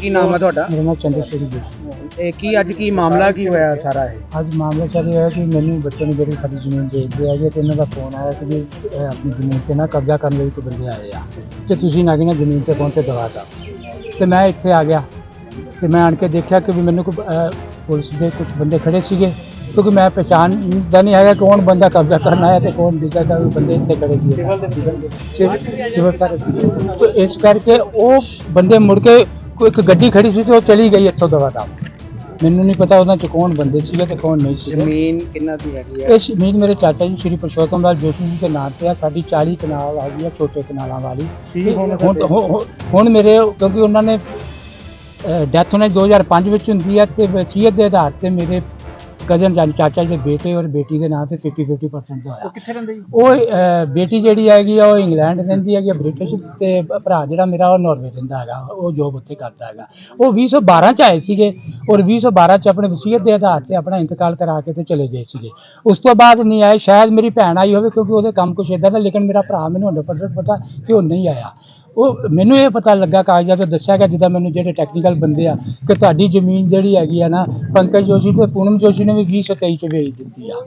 ਕੀ ਨਾਮ ਹੈ ਤੁਹਾਡਾ? ਮੇਰਾ ਨਾਮ ਚੰਦਰਸ਼ੇਖਰ ਜੀ। ਇਹ ਕੀ ਅੱਜ ਕੀ ਮਾਮਲਾ ਕੀ ਹੋਇਆ ਸਾਰਾ ਇਹ? ਅੱਜ ਮਾਮਲਾ ਚੱਲ ਰਿਹਾ ਕਿ ਮੈਨੂੰ ਬੱਚੇ ਨੂੰ ਜਿਹੜੀ ਸਾਡੀ ਜ਼ਮੀਨ ਵੇਚਦੇ ਹੈਗੇ ਤੇ ਇਹਨਾਂ ਦਾ ਫੋਨ ਆਇਆ ਕਿ ਵੀ ਇਹ ਆਪਣੀ ਜ਼ਮੀਨ ਤੇ ਨਾ ਕਬਜ਼ਾ ਕਰਨ ਲਈ ਕੋਈ ਬੰਦੇ ਆਏ ਆ ਤੇ ਤੁਸੀਂ ਨਾ ਕਿ ਨਾ ਜ਼ਮੀਨ ਤੇ ਪਹੁੰਚ ਕੇ ਦਵਾਤਾ ਤੇ ਮੈਂ ਇੱਥੇ ਆ ਗਿਆ ਤੇ ਮੈਂ ਆਣ ਕੇ ਦੇਖਿਆ ਕਿ ਵੀ ਮੈਨੂੰ ਕੋਈ ਪੁਲਿਸ ਦੇ ਕੁਝ ਬੰਦੇ ਖੜੇ ਸੀਗੇ ਕਿਉਂਕਿ ਮੈਂ ਪਛਾਣ ਦਾ ਨਹੀਂ ਹੈਗਾ ਕੌਣ ਬੰਦਾ ਕਬਜ਼ਾ ਕਰਨ ਆਇਆ ਤੇ ਕੌਣ ਦੂਜਾ ਦਾ ਵੀ ਬੰਦੇ ਇੱਥੇ ਖੜੇ ਸੀ ਸਿਵਲ ਸਿਵਲ ਸਾਰੇ ਸੀਗੇ। ਤੇ ਇਸ ਕਰਕੇ ਉਹ ਬੰਦੇ ਮੁੜ ਕੇ ਕੋਈ ਇੱਕ ਗੱਡੀ ਖੜੀ ਸੀ ਤੇ ਉਹ ਚਲੀ ਗਈ ਇੱਥੋਂ ਦਵਾਤਾ ਮੈਨੂੰ ਨਹੀਂ ਪਤਾ ਉਹਨਾਂ ਚ ਕੌਣ ਬੰਦੇ ਸੀਗੇ ਤੇ ਕੌਣ ਨਹੀਂ ਸੀਗੇ। ਜ਼ਮੀਨ ਕਿੰਨਾ ਦੀ ਹੈਗੀ ਹੈ ਇਹ ਜ਼ਮੀਨ ਮੇਰੇ ਚਾਚਾ ਜੀ ਸ਼੍ਰੀ ਪੁਰਸ਼ੋਤਮ ਲਾਲ ਜੋਸ਼ੀ ਜੀ ਦੇ ਨਾਂ ਤੇ ਆ ਸਾਡੀ 40 ਕਨਾਲ ਹੈਗੀ ਆ ਛੋਟੇ ਕਨਾਲਾਂ ਵਾਲੀ। ਸੀ ਹੁਣ ਹੁਣ ਹੁਣ- ਹੁਣ ਮੇਰੇ ਕਿਉਂਕਿ ਉਹਨਾਂ ਨੇ ਡੈਥ ਉਹਨਾਂ ਦੀ 2005 ਵਿੱਚ ਹੁੰਦੀ ਹੈ ਤੇ ਵਸੀਅਤ ਦੇ ਆਧਾਰ ਤੇ ਮੇਰੇ ਕਜ਼ਨ ਜਾਨੀ ਚਾਚਾ ਜੀ ਦੇ ਬੇਟੇ ਔਰ ਬੇਟੀ ਦੇ ਨਾਂ ਤੇ 50 50% ਦਾ ਹੋਇਆ। ਕਿੱਥੇ ਰਹਿੰਦੇ ਜੀ? ਉਹ ਅਹ, ਬੇਟੀ ਜਿਹੜੀ ਹੈਗੀ ਆ ਉਹ ਇੰਗਲੈਂਡ ਰਹਿੰਦੀ ਹੈਗੀ ਆ ਬ੍ਰਿਟਿਸ਼ ਤੇ ਭਰਾ ਜਿਹੜਾ ਮੇਰਾ ਉਹ ਨਾਰਵੇ ਰਹਿੰਦਾ ਹੈਗਾ ਉਹ ਜੋਬ ਉੱਥੇ ਕਰਦਾ ਹੈਗਾ। ਉਹ 2012 ਚ ਆਏ ਸੀਗੇ ਔਰ 2012 ਚ ਆਪਣੇ ਵਸੀਅਤ ਦੇ ਆਧਾਰ ਤੇ ਆਪਣਾ ਇੰਤਕਾਲ ਕਰਾ ਕੇ ਤੇ ਚਲੇ ਗਏ ਸੀਗੇ। ਉਸ ਤੋਂ ਬਾਅਦ ਨਹੀਂ ਆਏ ਸ਼ਾਇਦ ਮੇਰੀ ਭੈਣ ਆਈ ਹੋਵੇ ਕਿਉਂਕਿ ਉਹਦੇ ਕੰਮ ਕੁਛ ਇਦਾਂ ਦਾ ਲੇਕਿਨ ਮੇਰਾ ਭਰਾ ਮੈਨੂੰ 100% ਪਤਾ ਕਿ ਉਹ ਨਹੀਂ ਆਇਆ। ਉਹ ਮੈਨੂੰ ਇਹ ਪਤਾ ਲੱਗਾ ਕਾਗਜ਼ਾਂ ਤੋਂ ਦੱਸਿਆ ਗਿਆ ਜਿੱਦਾਂ ਮੈਨੂੰ ਜਿਹੜੇ ਟੈਕਨੀਕਲ ਬੰਦੇ ਆ ਕਿ ਤੁਹਾਡੀ ਜ਼ਮੀਨ ਜਿਹੜੀ ਹੈਗੀ ਆ ਨਾ ਪੰਕਜ ਜੋਸ਼ੀ ਤੇ ਪੂਨਮ ਜੋਸ਼ੀ ਨੇ ਵੀ 2023 ਚ ਵੇਚ ਦਿੱਤੀ ਆ।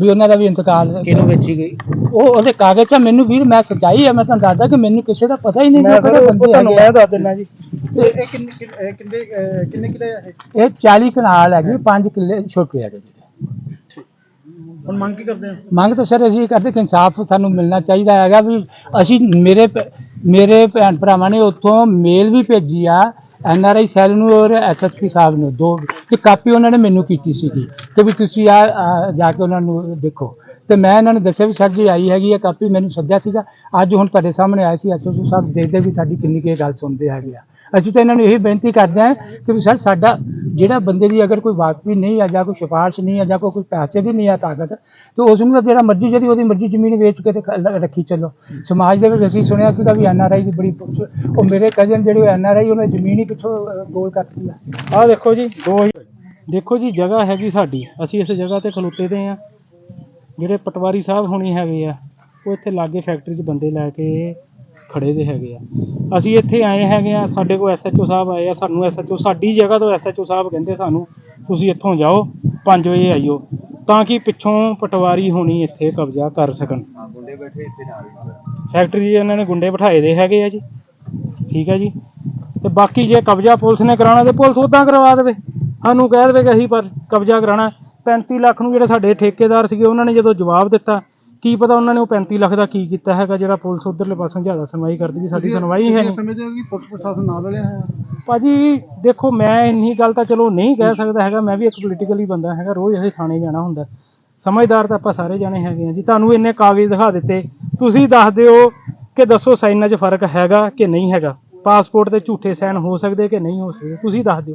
ਵੀ ਉਹਨਾਂ ਦਾ ਵੀ ਇੰਤਕਾਲ ਕਿਹਨੂੰ ਵੇਚੀ ਗਈ? ਉਹ ਉਹਦੇ ਕਾਗਜ਼ 'ਚ ਆ, ਮੈਨੂੰ ਵੀਰ ਮੈਂ ਸੱਚਾਈ ਹੈ ਮੈਂ ਤੁਹਾਨੂੰ ਦੱਸਦਾ ਕਿ ਮੈਨੂੰ ਕਿਸੇ ਦਾ ਪਤਾ ਹੀ ਨਹੀਂ ਕਿ ਕਿਹੜੇ ਬੰਦੇ ਹੈਗੇ ਆ। ਦੱਸ ਦਿੰਦਾ ਜੀ। ਇਹ ਕਿੰਨੇ ਕਿੰਨੇ ਕਿੰਨੇ ਕਿਲੇ ਇਹ? 40 ਕਨਾਲ ਹੈਗੀ 5 ਕਿੱਲੇ ਛੋਟੇ ਹੈਗੇ ਜੀ। ਹੁਣ ਮੰਗ ਕੀ ਕਰਦੇ ਹੋ? ਮੰਗ ਤਾਂ ਸਰ ਅਸੀਂ ਇਹ ਕਰਦੇ ਕਿ ਇਨਸਾਫ ਸਾਨੂੰ ਮਿਲਣਾ ਚਾਹੀਦਾ ਹੈਗਾ ਵੀ ਅਸੀਂ ਮੇਰੇ ਭ- ਮੇਰੇ ਭੈਣ ਭਰਾਵਾਂ ਨੇ ਉੱਥੋਂ ਮੇਲ ਵੀ ਭੇਜੀ ਆ, ਐਨ ਆਰ ਆਈ ਸੈੱਲ ਨੂੰ ਔਰ ਐਸ ਐਸ ਪੀ ਸਾਹਿਬ ਨੂੰ, ਦੋ, ਤੇ ਕਾਪੀ ਉਹਨਾਂ ਨੇ ਮੈਨੂੰ ਕੀਤੀ ਸੀਗੀ, ਕਿ ਵੀ ਤੁਸੀਂ ਆ ਆ, ਜਾ ਕੇ ਉਹਨਾਂ ਨੂੰ ਦੇਖੋ। ਤੇ ਮੈਂ ਇਹਨਾਂ ਨੂੰ ਦੱਸਿਆ ਵੀ ਸਰ ਜੀ ਆਈ ਹੈਗੀ ਹੈ ਕਾਪੀ ਮੈਨੂੰ ਸੱਦਿਆ ਸੀਗਾ। ਅੱਜ ਹੁਣ ਤੁਹਾਡੇ ਸਾਹਮਣੇ ਆਏ ਸੀ ਐਸਐਸਪੀ ਸਾਹਿਬ ਦੇਖਦੇ ਵੀ ਸਾਡੀ ਕਿੰਨੀ ਕੀ ਗੱਲ ਸੁਣਦੇ ਹੈਗੇ ਆ। ਅਸੀਂ ਤਾਂ ਇਹਨਾਂ ਨੂੰ ਇਹ ਬੇਨਤੀ ਕਰਦੇ ਹਾਂ ਕਿ ਵੀ ਸਰ ਸਾਡਾ ਜਿਹੜਾ ਬੰਦੇ ਦੀ ਅਗਰ ਕੋਈ ਵਾਕਫੀ ਨਹੀਂ ਆ ਜਾਂ ਕੋਈ ਸਿਫਾਰਿਸ਼ ਨਹੀਂ ਆ ਜਾਂ ਕੋਈ ਕੋਈ ਪੈਸੇ ਦੀ ਨਹੀਂ ਆ ਤਾਕਤ, ਤੇ ਉਸ ਨੂੰ ਤਾਂ ਜਿਹੜਾ ਮਰਜ਼ੀ ਜਿਹੜੀ ਉਹਦੀ ਮਰਜ਼ੀ ਜ਼ਮੀਨ ਵੇਚ ਕੇ ਤੇ ਰੱਖੀ ਚੱਲੋ। ਸਮਾਜ ਦੇ ਵਿੱਚ ਅਸੀਂ ਸੁਣਿਆ ਸੀਗਾ ਵੀ ਐਨਆਰਆਈ ਦੀ ਬੜੀ ਪੁੱਛ- ਉਹ ਮੇਰੇ ਕਜ਼ਨ ਜਿਹੜੇ ਐਨਆਰਆਈ ਉਹਨੇ ਜ਼ਮੀਨ ਹੀ ਪਿੱਛੋਂ ਗੋਲ ਕਰਤੀ ਆ। ਆਹ ਦੇਖੋ ਜੀ, ਦੋ ਦੇਖੋ ਜੀ, ਜਗ੍ਹਾ ਹੈਗੀ ਸਾਡੀ, ਅਸੀਂ ਇਸ ਜਗ੍ਹਾ ਤੇ ਖਲੋਤੇ ਦੇ ਆ ਜਿਹੜੇ ਪਟਵਾਰੀ ਸਾਹਿਬ ਹੋਣੀ ਹੈਗੇ ਆ ਉਹ ਇੱਥੇ ਲਾਗੇ ਫੈਕਟਰੀ 'ਚ ਬੰਦੇ ਲੈ ਕੇ ਖੜੇ ਦੇ ਹੈਗੇ ਆ। ਅਸੀਂ ਇੱਥੇ ਆਏ ਹੈਗੇ ਆ ਸਾਡੇ ਕੋਲ ਐਸਐਚਓ ਸਾਹਿਬ ਆਏ ਆ ਸਾਨੂੰ ਐਸਐਚਓ ਸਾਡੀ ਜਗ੍ਹਾ ਤੋਂ ਐਸਐਚਓ ਸਾਹਿਬ ਕਹਿੰਦੇ ਸਾਨੂੰ ਤੁਸੀਂ ਇੱਥੋਂ ਜਾਓ 5 ਵਜੇ ਆਈਓ ਤਾਂ ਕਿ ਪਿੱਛੋਂ ਪਟਵਾਰੀ ਹੋਣੀ ਇੱਥੇ ਕਬਜ਼ਾ ਕਰ ਸਕਣ। ਗੁੰਡੇ ਬੈਠੇ ਇੱਥੇ ਨਾਲ ਫੈਕਟਰੀ 'ਚ ਇਹਨਾਂ ਨੇ ਗੁੰਡੇ ਬਿਠਾਏ ਦੇ ਹੈਗੇ ਆ ਜੀ। ਠੀਕ ਹੈ ਜੀ। ਤੇ ਬਾਕੀ ਜੇ ਕਬਜ਼ਾ ਪੁਲਿਸ ਨੇ ਕਰਾਉਣਾ ਤੇ ਪੁਲਿਸ ਉਦਾਂ ਕਰਵਾ ਦੇਵੇ। ਸਾਨੂੰ ਕਹਿ ਦੇਵੇ ਕਿ ਅਸੀਂ ਪਰ ਕਬਜ਼ਾ ਕਰਾਉਣਾ। 35 ਲੱਖ ਨੂੰ ਜਿਹੜੇ ਸਾਡੇ ਠੇਕੇਦਾਰ ਸੀਗੇ ਉਹਨਾਂ ਨੇ ਜਦੋਂ ਜਵਾਬ ਦਿੱਤਾ ਕੀ ਪਤਾ ਉਹਨਾਂ ਨੇ ਉਹ 35 ਲੱਖ ਦਾ ਕੀ ਕੀਤਾ ਹੈਗਾ ਜਿਹੜਾ ਪੁਲਿਸ ਉਧਰਲੇ ਪਾਸੋਂ ਜ਼ਿਆਦਾ ਸੁਣਵਾਈ ਕਰਦੀ ਵੀ ਸਾਡੀ ਸੁਣਵਾਈ ਹੈ ਨਹੀਂ। ਸਮਝਦੇ ਹੋ ਕਿ ਪੁਲਿਸ ਪ੍ਰਸ਼ਾਸਨ ਨਾਲ ਰਲਿਆ ਹੈ? ਭਾਜੀ ਦੇਖੋ ਮੈਂ ਇੰਨੀ ਗੱਲ ਤਾਂ ਚਲੋ ਨਹੀਂ ਕਹਿ ਸਕਦਾ ਹੈਗਾ ਮੈਂ ਵੀ ਇੱਕ ਪੋਲੀਟੀਕਲੀ ਬੰਦਾ ਹੈਗਾ ਰੋਜ਼ ਅਸੀਂ ਥਾਣੇ ਜਾਣਾ ਹੁੰਦਾ। ਸਮਝਦਾਰ ਤਾਂ ਆਪਾਂ ਸਾਰੇ ਜਾਣੇ ਹੈਗੇ ਆ ਜੀ। ਤੁਹਾਨੂੰ ਇੰਨੇ ਕਾਗਜ਼ ਦਿਖਾ ਦਿੱਤੇ ਤੁਸੀਂ ਦੱਸ ਦਿਓ ਕਿ ਦੱਸੋ ਸਾਈਨਾਂ 'ਚ ਫ਼ਰਕ ਹੈਗਾ ਕਿ ਨਹੀਂ ਹੈਗਾ? ਪਾਸਪੋਰਟ ਤੇ ਝੂਠੇ ਸਾਈਨ ਹੋ ਸਕਦੇ ਕਿ ਨਹੀਂ ਹੋ ਸਕਦੇ? ਤੁਸੀਂ ਦੱਸ ਦਿਓ।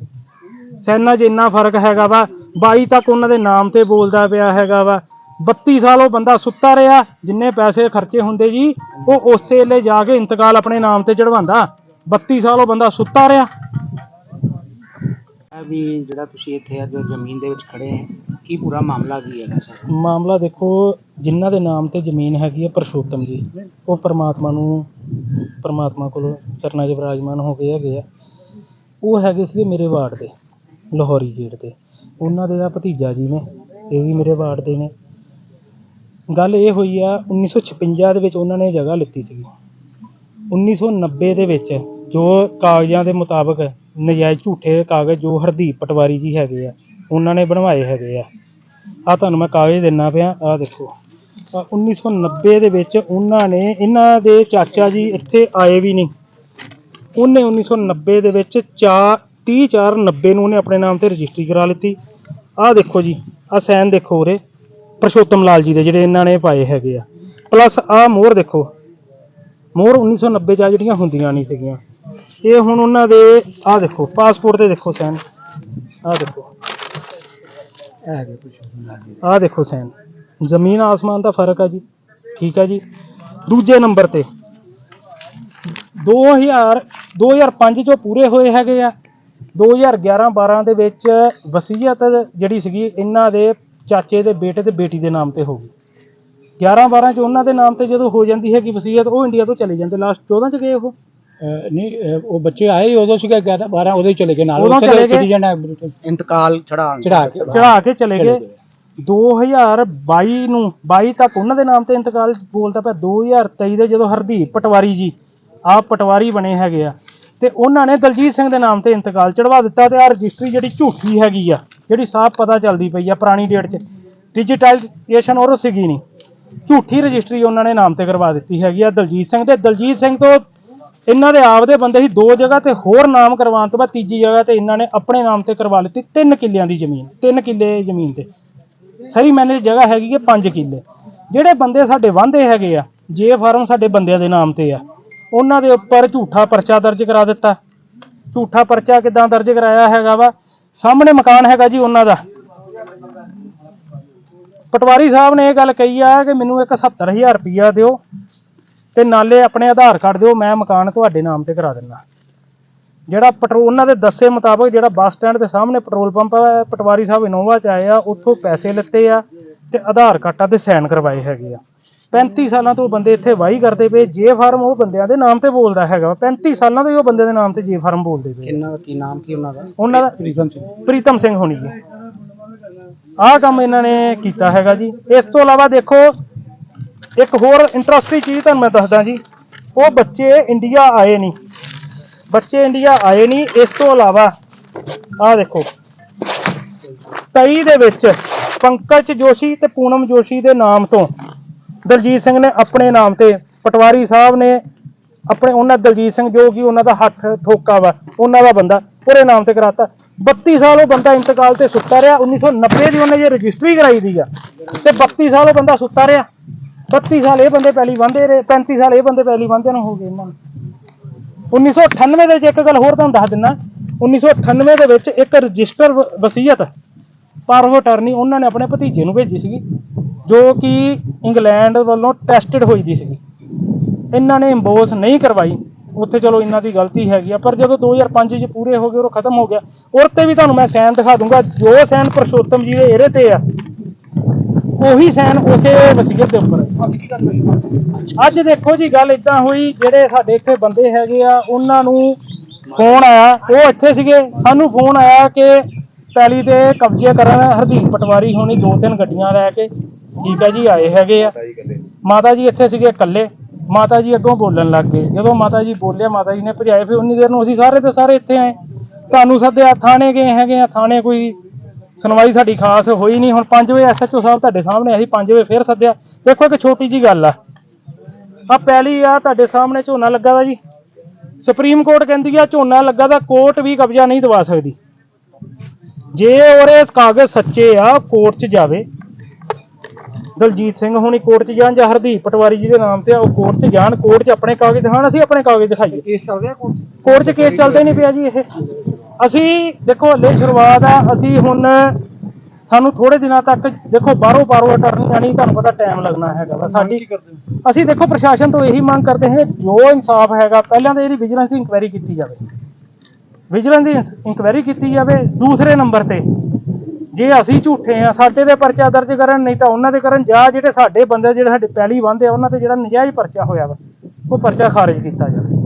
ਸਾਈਨਾਂ 'ਚ ਇੰਨਾ ਫ਼ਰਕ ਹੈਗਾ ਵਾ 22 ਤੱਕ ਉਹਨਾਂ ਦੇ ਨਾਮ ਤੇ ਬੋਲਦਾ ਪਿਆ ਹੈਗਾ ਵਾ। 32 ਸਾਲ ਉਹ ਬੰਦਾ ਸੁੱਤਾ ਰਿਹਾ ਜਿੰਨੇ ਪੈਸੇ ਖਰਚੇ ਹੁੰਦੇ ਜੀ ਉਹ ਉਸੇ ਵੇਲੇ ਜਾ ਕੇ ਇੰਤਕਾਲ ਆਪਣੇ ਨਾਮ ਤੇ ਚੜਵਾਉਂਦਾ 32 ਸਾਲ ਉਹ ਬੰਦਾ ਸੁੱਤਾ ਰਿਹਾ। ਵੀ ਜਿਹੜਾ ਤੁਸੀਂ ਇੱਥੇ ਅੱਜ ਜ਼ਮੀਨ ਦੇ ਵਿੱਚ ਖੜੇ ਹੈ ਕੀ ਪੂਰਾ ਮਾਮਲਾ ਕੀ ਹੈਗਾ ਸਰ? ਮਾਮਲਾ ਦੇਖੋ ਜਿਨ੍ਹਾਂ ਦੇ ਨਾਮ ਤੇ ਜ਼ਮੀਨ ਹੈਗੀ ਹੈ ਪਰਸ਼ੋਤਮ ਜੀ। ਉਹ ਪਰਮਾਤਮਾ ਨੂੰ ਪਰਮਾਤਮਾ ਕੋਲ ਚਰਨਾਂ 'ਚ ਵਿਰਾਜਮਾਨ ਹੋ ਗਏ ਹੈਗੇ ਆ। ਉਹ ਹੈਗੇ ਸੀਗੇ ਮੇਰੇ ਵਾਰਡ ਦੇ ਲਾਹੌਰੀ ਗੇਟ ਤੇ। ਉਹਨਾਂ ਦੇ ਦਾ ਭਤੀਜਾ ਜੀ ਨੇ, ਇਹ ਵੀ ਮੇਰੇ ਵਾਰਡ ਦੇ ਨੇ। ਗੱਲ ਇਹ ਹੋਈ ਆ 1956 ਦੇ ਵਿੱਚ ਉਹਨਾਂ ਨੇ ਜਗ੍ਹਾ ਲਿੱਤੀ ਸੀਗੀ। 1990 ਦੇ ਵਿੱਚ ਜੋ ਕਾਗਜ਼ਾਂ ਦੇ ਮੁਤਾਬਕ ਨਜਾਇਜ਼ ਝੂਠੇ ਕਾਗਜ਼, ਜੋ ਹਰਦੀਪ ਪਟਵਾਰੀ ਜੀ ਹੈਗੇ ਆ, ਉਹਨਾਂ ਨੇ ਬਣਵਾਏ ਹੈਗੇ ਆ। ਆ ਤੁਹਾਨੂੰ ਮੈਂ ਕਾਗਜ਼ ਦਿੰਨਾ ਪਿਆ ਆ ਦੇਖੋ। ਆਹ 1990 ਦੇ ਵਿੱਚ ਉਹਨਾਂ ਨੇ, ਇਹਨਾਂ ਦੇ ਚਾਚਾ ਜੀ ਇੱਥੇ ਆਏ ਵੀ ਨਹੀਂ। ਉਹਨੇ 1990 ਦੇ ਵਿੱਚ 4 30 4 90 ਨੂੰ ਉਹਨੇ ਆਪਣੇ ਨਾਮ ਤੇ ਰਜਿਸਟਰੀ ਕਰਾ ਲਿੱਤੀ। ਆਹ ਦੇਖੋ ਜੀ ਆਹ ਸਾਈਨ ਦੇਖੋ ਉਰੇ ਪਰਸ਼ੋਤਮ ਲਾਲ ਜੀ ਦੇ ਜਿਹੜੇ ਇਹਨਾਂ ਨੇ ਪਾਏ ਹੈਗੇ ਆ। ਪਲੱਸ ਆਹ ਮੋਹਰ ਦੇਖੋ ਮੋਹਰ 1990 ਚ ਆ ਜਿਹੜੀਆਂ ਹੁੰਦੀਆਂ ਨਹੀਂ ਸੀਗੀਆਂ। ਇਹ ਹੁਣ ਉਹਨਾਂ ਦੇ ਆਹ ਦੇਖੋ ਪਾਸਪੋਰਟ ਤੇ ਦੇਖੋ ਸਾਈਨ। ਆਹ ਦੇਖੋ। ਆਹ ਦੇਖੋ ਸੈਨ ਜ਼ਮੀਨ ਆਸਮਾਨ ਦਾ ਫ਼ਰਕ ਆ ਜੀ ਠੀਕ ਆ ਜੀ। ਦੂਜੇ ਨੰਬਰ ਤੇ 2000 2005 ਚੋਂ ਪੂਰੇ ਹੋਏ ਹੈਗੇ ਆ। 2011 12 ਦੇ ਵਿੱਚ ਵਸੀਅਤ ਜਿਹੜੀ ਸੀਗੀ ਇਹਨਾਂ ਦੇ ਚਾਚੇ ਦੇ ਬੇਟੇ ਤੇ ਬੇਟੀ ਦੇ ਨਾਮ ਤੇ ਹੋ ਗਈ। 11 12 ਚ ਉਹਨਾਂ ਦੇ ਨਾਮ ਤੇ ਜਦੋਂ ਹੋ ਜਾਂਦੀ ਹੈਗੀ ਵਸੀਅਤ ਉਹ ਇੰਡੀਆ ਤੋਂ ਚਲੇ ਜਾਂਦੇ ਲਾਸਟ 14 ਚ ਗਏ ਉਹ? ਨਹੀਂ ਉਹ ਬੱਚੇ ਆਏ ਉਦੋਂ ਸੀਗਾ 11 12 ਉਦੋਂ ਹੀ ਚਲੇ ਗਏ ਨਾਲ ਉੱਥੇ ਚਲੇ ਗਏ। citizen ਹੈ। ਇੰਤਕਾਲ ਚੜਾ ਚੜਾ ਕੇ ਚੜਾ ਕੇ ਚਲੇ ਗਏ। 2022 ਨੂੰ 22 ਤੱਕ ਉਹਨਾਂ ਦੇ ਨਾਮ ਤੇ ਇੰਤਕਾਲ ਬੋਲਦਾ ਪਿਆ 2023 ਦੇ ਜਦੋਂ ਹਰਦੀਪ ਪਟਵਾਰੀ ਜੀ ਆਪ ਪਟਵਾਰੀ ਬਣੇ ਹੈਗੇ ਆ। ਤੇ ਉਹਨਾਂ ਨੇ ਦਲਜੀਤ ਸਿੰਘ ਦੇ ਨਾਮ ਤੇ ਇੰਤਕਾਲ ਚੜਵਾ ਦਿੱਤਾ ਤੇ ਆ ਰਜਿਸਟਰੀ ਜਿਹੜੀ ਝੂਠੀ ਹੈਗੀ ਆ, ਜਿਹੜੀ ਸਾਫ਼ ਪਤਾ ਚੱਲਦੀ ਪਈ ਆ ਪੁਰਾਣੀ ਡੇਟ 'ਚ ਡਿਜੀਟਲਾਈਜੇਸ਼ਨ ਔਰ ਸੀਗੀ ਨਹੀਂ। ਝੂਠੀ ਰਜਿਸਟਰੀ ਉਹਨਾਂ ਨੇ ਨਾਮ ਤੇ ਕਰਵਾ ਦਿੱਤੀ ਹੈਗੀ ਆ ਦਲਜੀਤ ਸਿੰਘ ਤੇ ਦਲਜੀਤ ਸਿੰਘ ਤੋਂ ਇਹਨਾਂ ਦੇ ਆਪ ਦੇ ਬੰਦੇ ਹੀ ਦੋ ਜਗ੍ਹਾ ਤੇ ਹੋਰ ਨਾਮ ਕਰਵਾਉਣ ਤੋਂ ਬਾਅਦ ਤੀਜੀ ਜਗ੍ਹਾ ਤੇ ਇਹਨਾਂ ਨੇ ਆਪਣੇ ਨਾਮ ਤੇ ਕਰਵਾ ਲਿੱਤੀ ਤਿੰਨ ਕਿੱਲਿਆਂ ਦੀ ਜ਼ਮੀਨ, ਤਿੰਨ ਕਿੱਲੇ ਜ਼ਮੀਨ ਤੇ। ਸਹੀ ਮੈਨੇ ਜਗ੍ਹਾ ਹੈਗੀ ਹੈ 5 ਕਿੱਲੇ। ਜਿਹੜੇ ਬੰਦੇ ਸਾਡੇ ਵਾਂਦੇ ਹੈਗੇ ਆ, ਜੇ ਫਾਰਮ ਸਾਡੇ ਬੰਦਿਆਂ ਦੇ ਨਾਮ ਤੇ ਆ ਉਹਨਾਂ ਦੇ ਉੱਪਰ ਝੂਠਾ ਪਰਚਾ ਦਰਜ ਕਰਾ ਦਿੱਤਾ। ਝੂਠਾ ਪਰਚਾ ਕਿਦਾਂ ਦਰਜ ਕਰਾਇਆ ਹੈਗਾ ਵਾ? ਸਾਹਮਣੇ ਮਕਾਨ ਹੈਗਾ ਜੀ ਉਹਨਾਂ ਦਾ। ਪਟਵਾਰੀ ਸਾਹਿਬ ਨੇ ਇਹ ਗੱਲ ਕਹੀ ਆ ਕਿ ਮੈਨੂੰ ਇੱਕ 70000 ਰੁਪਈਆ ਦਿਓ ਤੇ ਨਾਲੇ ਆਪਣੇ ਆਧਾਰ ਕਾਰਡ ਦਿਓ, ਮੈਂ ਮਕਾਨ ਤੁਹਾਡੇ ਨਾਮ ਤੇ ਕਰਾ ਦਿੰਦਾ। ਜਿਹੜਾ ਪੈਟਰੋਲ, ਉਹਨਾਂ ਦੇ ਦੱਸੇ ਮੁਤਾਬਕ ਜਿਹੜਾ ਬੱਸ ਸਟੈਂਡ ਦੇ ਸਾਹਮਣੇ ਪੈਟਰੋਲ ਪੰਪ ਹੈ ਪਟਵਾਰੀ ਸਾਹਿਬ ਇਨੋਵਾ ਚ ਆਏ ਆ, ਉੱਥੋਂ ਪੈਸੇ ਲਿੱਤੇ ਆ ਤੇ ਆਧਾਰ ਕਾਰਡਾਂ ਤੇ ਸਾਈਨ ਕਰਵਾਏ ਹੈਗੇ ਆ। 35 ਸਾਲਾਂ ਤੋਂ ਬੰਦੇ ਇੱਥੇ ਵਾਹੀ ਕਰਦੇ ਪਏ ਜੇ ਫਾਰਮ ਉਹ ਬੰਦਿਆਂ ਦੇ ਨਾਮ ਤੇ ਬੋਲਦਾ ਹੈਗਾ ਵਾ। 35 ਸਾਲਾਂ ਤੋਂ ਹੀ ਉਹ ਬੰਦੇ ਦੇ ਨਾਮ ਤੇ ਜੇ ਫਾਰਮ ਬੋਲਦੇ ਪਏ। ਕਿੰਨਾ ਕੀ ਨਾਮ ਕੀ ਉਹਨਾਂ ਦਾ? ਉਹਨਾਂ ਦਾ ਪ੍ਰੀਤਮ ਸਿੰਘ। ਪ੍ਰੀਤਮ ਸਿੰਘ ਹੋਣੀ ਜੀ। ਆਹ ਕੰਮ ਇਹਨਾਂ ਨੇ ਕੀਤਾ ਹੈਗਾ ਜੀ। ਇਸ ਤੋਂ ਇਲਾਵਾ ਦੇਖੋ ਇੱਕ ਹੋਰ ਇੰਟਰਸਟਿੰਗ ਚੀਜ਼ ਤੁਹਾਨੂੰ ਮੈਂ ਦੱਸਦਾ ਜੀ। ਉਹ ਬੱਚੇ ਇੰਡੀਆ ਆਏ ਨਹੀਂ। ਬੱਚੇ ਇੰਡੀਆ ਆਏ ਨਹੀਂ। ਇਸ ਤੋਂ ਇਲਾਵਾ ਆਹ ਦੇਖੋ 23 ਦੇ ਵਿੱਚ ਪੰਕਜ ਜੋਸ਼ੀ ਤੇ ਪੂਨਮ ਜੋਸ਼ੀ ਦੇ ਨਾਮ ਤੋਂ ਦਲਜੀਤ ਸਿੰਘ ਨੇ ਆਪਣੇ ਨਾਮ ਤੇ, ਪਟਵਾਰੀ ਸਾਹਿਬ ਨੇ ਆਪਣੇ ਉਹਨਾਂ ਦਲਜੀਤ ਸਿੰਘ ਜੋ ਕਿ ਉਹਨਾਂ ਦਾ ਹੱਥ ਠੋਕਾ ਵਾ, ਉਹਨਾਂ ਦਾ ਬੰਦਾ ਉਹਦੇ ਨਾਮ ਤੇ ਕਰਾਤਾ। 32 ਸਾਲ ਉਹ ਬੰਦਾ ਇੰਤਕਾਲ ਤੇ ਸੁੱਤਾ ਰਿਹਾ 1990 ਦੀ ਉਹਨੇ ਜੇ ਰਜਿਸਟਰੀ ਕਰਾਈ ਦੀ ਆ, ਤੇ 32 ਸਾਲ ਉਹ ਬੰਦਾ ਸੁੱਤਾ ਰਿਹਾ। 32 ਸਾਲ ਇਹ ਬੰਦੇ ਪਹਿਲੀ ਬੰਦੇ ਰਹੇ 35 ਸਾਲ ਇਹ ਬੰਦੇ ਪਹਿਲੀ ਬੰਦੇ ਨੂੰ ਹੋ ਗਏ ਇਹਨਾਂ ਨੂੰ। 1998 ਦੇ ਵਿੱਚ ਇੱਕ ਗੱਲ ਹੋਰ ਤੁਹਾਨੂੰ ਦੱਸ ਦਿੰਨਾ 1998 ਦੇ ਵਿੱਚ ਇੱਕ ਰਜਿਸਟਰ ਵਸੀਅਤ ਪਾਵਰ ਆਫ ਅਟਾਰਨੀ ਉਹਨਾਂ ਨੇ ਆਪਣੇ ਭਤੀਜੇ ਨੂੰ ਭੇਜੀ ਸੀਗੀ, ਜੋ ਕਿ ਇੰਗਲੈਂਡ ਵੱਲੋਂ ਟੈਸਟਡ ਹੋਈ ਦੀ ਸੀਗੀ। ਇਹਨਾਂ ਨੇ ਇੰਬੋਸ ਨਹੀਂ ਕਰਵਾਈ। ਉੱਥੇ ਚਲੋ ਇਹਨਾਂ ਦੀ ਗਲਤੀ ਹੈਗੀ ਆ ਪਰ ਜਦੋਂ 2005 ਚ ਪੂਰੇ ਹੋ ਗਏ ਉਹ ਖਤਮ ਹੋ ਗਿਆ। ਔਰ ਤੇ ਵੀ ਤੁਹਾਨੂੰ ਮੈਂ ਸਾਈਨ ਦਿਖਾ ਦੂੰਗਾ ਜੋ ਸਾਈਨ ਪੁਰਸ਼ੋਤਮ ਜੀ ਦੇ ਇਹਦੇ ਤੇ ਆ ਉਹੀ ਸਾਈਨ ਉਸੇ ਵਸੀਅਤ ਦੇ ਉੱਪਰ ਅੱਜ ਦੇਖੋ ਜੀ ਗੱਲ ਇਦਾਂ ਹੋਈ ਜਿਹੜੇ ਸਾਡੇ ਇੱਥੇ ਬੰਦੇ ਹੈਗੇ ਆ ਉਹਨਾਂ ਨੂੰ ਫੋਨ ਆਇਆ। ਉਹ ਇੱਥੇ ਸੀਗੇ। ਸਾਨੂੰ ਫੋਨ ਆਇਆ ਕਿ ਪੈਲੀ ਤੇ ਕਬਜ਼ੇ ਕਰਨ ਹਰਦੀਪ ਪਟਵਾਰੀ ਹੋਣੀ ਦੋ ਤਿੰਨ ਗੱਡੀਆਂ ਲੈ ਕੇ। ਠੀਕ ਹੈ ਜੀ ਆਏ ਹੈਗੇ ਆ। ਮਾਤਾ ਜੀ ਇੱਥੇ ਸੀਗੇ ਇਕੱਲੇ। ਮਾਤਾ ਜੀ ਅੱਗੋਂ ਬੋਲਣ ਲੱਗ ਗਏ। ਜਦੋਂ ਮਾਤਾ ਜੀ ਬੋਲਿਆ ਮਾਤਾ ਜੀ ਨੇ ਭਜਾਏ ਫਿਰ ਉਨੀ ਦੇਰ ਨੂੰ ਅਸੀਂ ਸਾਰੇ ਤੇ ਸਾਰੇ ਇੱਥੇ ਆਏ। ਤੁਹਾਨੂੰ ਸੱਦਿਆ ਥਾਣੇ ਗਏ ਹੈਗੇ ਆ ਥਾਣੇ ਕੋਈ ਸੁਣਵਾਈ ਸਾਡੀ ਖਾਸ ਹੋਈ ਨਹੀਂ। ਹੁਣ 5 ਵਜੇ ਐਸਐਚਓ ਸਾਹਿਬ ਤੁਹਾਡੇ ਸਾਹਮਣੇ ਅਸੀਂ 5 ਵਜੇ ਫੇਰ ਸੱਦਿਆ। ਦੇਖੋ ਇੱਕ ਛੋਟੀ ਜੀ ਗੱਲ ਆ। ਆ ਪਹਿਲੀ ਆ ਤੁਹਾਡੇ ਸਾਹਮਣੇ ਝੋਨਾ ਲੱਗਾ ਦਾ ਜੀ। ਸੁਪਰੀਮ ਕੋਰਟ ਕਹਿੰਦੀ ਆ ਝੋਨਾ ਲੱਗਾ ਦਾ ਕੋਰਟ ਵੀ ਕਬਜ਼ਾ ਨਹੀਂ ਦਵਾ ਸਕਦੀ। ਜੇ ਉਹਦੇ ਕਾਗਜ਼ ਸੱਚੇ ਆ ਕੋਰਟ 'ਚ ਜਾਵੇ। ਦਲਜੀਤ ਸਿੰਘ ਹੁਣੀ ਕੋਰਟ 'ਚ ਜਾਣ ਜਾਂ ਹਰਦੀਪ ਪਟਵਾਰੀ ਜੀ ਦੇ ਨਾਮ ਤੇ ਆ ਉਹ ਕੋਰਟ 'ਚ ਜਾਣ ਕੋਰਟ 'ਚ ਆਪਣੇ ਕਾਗਜ਼ ਦਿਖਾਣ ਅਸੀਂ ਆਪਣੇ ਕਾਗਜ਼ ਦਿਖਾਈਏ। ਕੇਸ ਚੱਲ ਰਿਹਾ ਕੋਰਟ ਕੋਰਟ 'ਚ ਕੇਸ ਚੱਲਦਾ ਨਹੀਂ ਪਿਆ ਜੀ ਇਹ। ਅਸੀਂ ਦੇਖੋ ਹਲੇ ਸ਼ੁਰੂਆਤ ਆ ਅਸੀਂ ਹੁਣ ਸਾਨੂੰ ਥੋੜੇ ਦਿਨਾਂ ਤੱਕ ਦੇਖੋ ਬਾਹਰੋਂ ਬਾਹਰੋਂ ਅਟਰਨੀ ਆਣੀ ਤੁਹਾਨੂੰ ਪਤਾ ਟਾਈਮ ਲੱਗਣਾ ਹੈਗਾ ਵਾ ਸਾਡੀ। ਅਸੀਂ ਦੇਖੋ ਪ੍ਰਸ਼ਾਸਨ ਤੋਂ ਇਹੀ ਮੰਗ ਕਰਦੇ ਹਾਂ ਜੋ ਇਨਸਾਫ ਹੈਗਾ ਪਹਿਲਾਂ ਤਾਂ ਇਹਦੀ ਵਿਜੀਲੈਂਸ ਦੀ ਇਨਕੁਆਇਰੀ ਕੀਤੀ ਜਾਵੇ। ਵਿਜੀਲੈਂਸ ਦੀ ਇਨਕੁਆਇਰੀ ਕੀਤੀ ਜਾਵੇ ਦੂਸਰੇ ਨੰਬਰ ਤੇ। ਜੇ ਅਸੀਂ ਝੂਠੇ ਆ, ਸਾਡੇ ਤੇ ਪਰਚਾ ਦਰਜ ਕਰਨ, ਨਹੀਂ ਤਾਂ ਉਹਨਾਂ ਦੇ ਕਰਨ। ਜਾਂ ਜਿਹੜੇ ਸਾਡੇ ਬੰਦੇ ਜਿਹੜੇ ਸਾਡੇ ਪਹਿਲੀ ਬੰਦੇ ਆ, ਉਹਨਾਂ ਤੇ ਜਿਹੜਾ ਨਜਾਇਜ਼ ਪਰਚਾ ਹੋਇਆ ਵਾ, ਉਹ ਪਰਚਾ ਖਾਰਜ ਕੀਤਾ ਜਾਵੇ।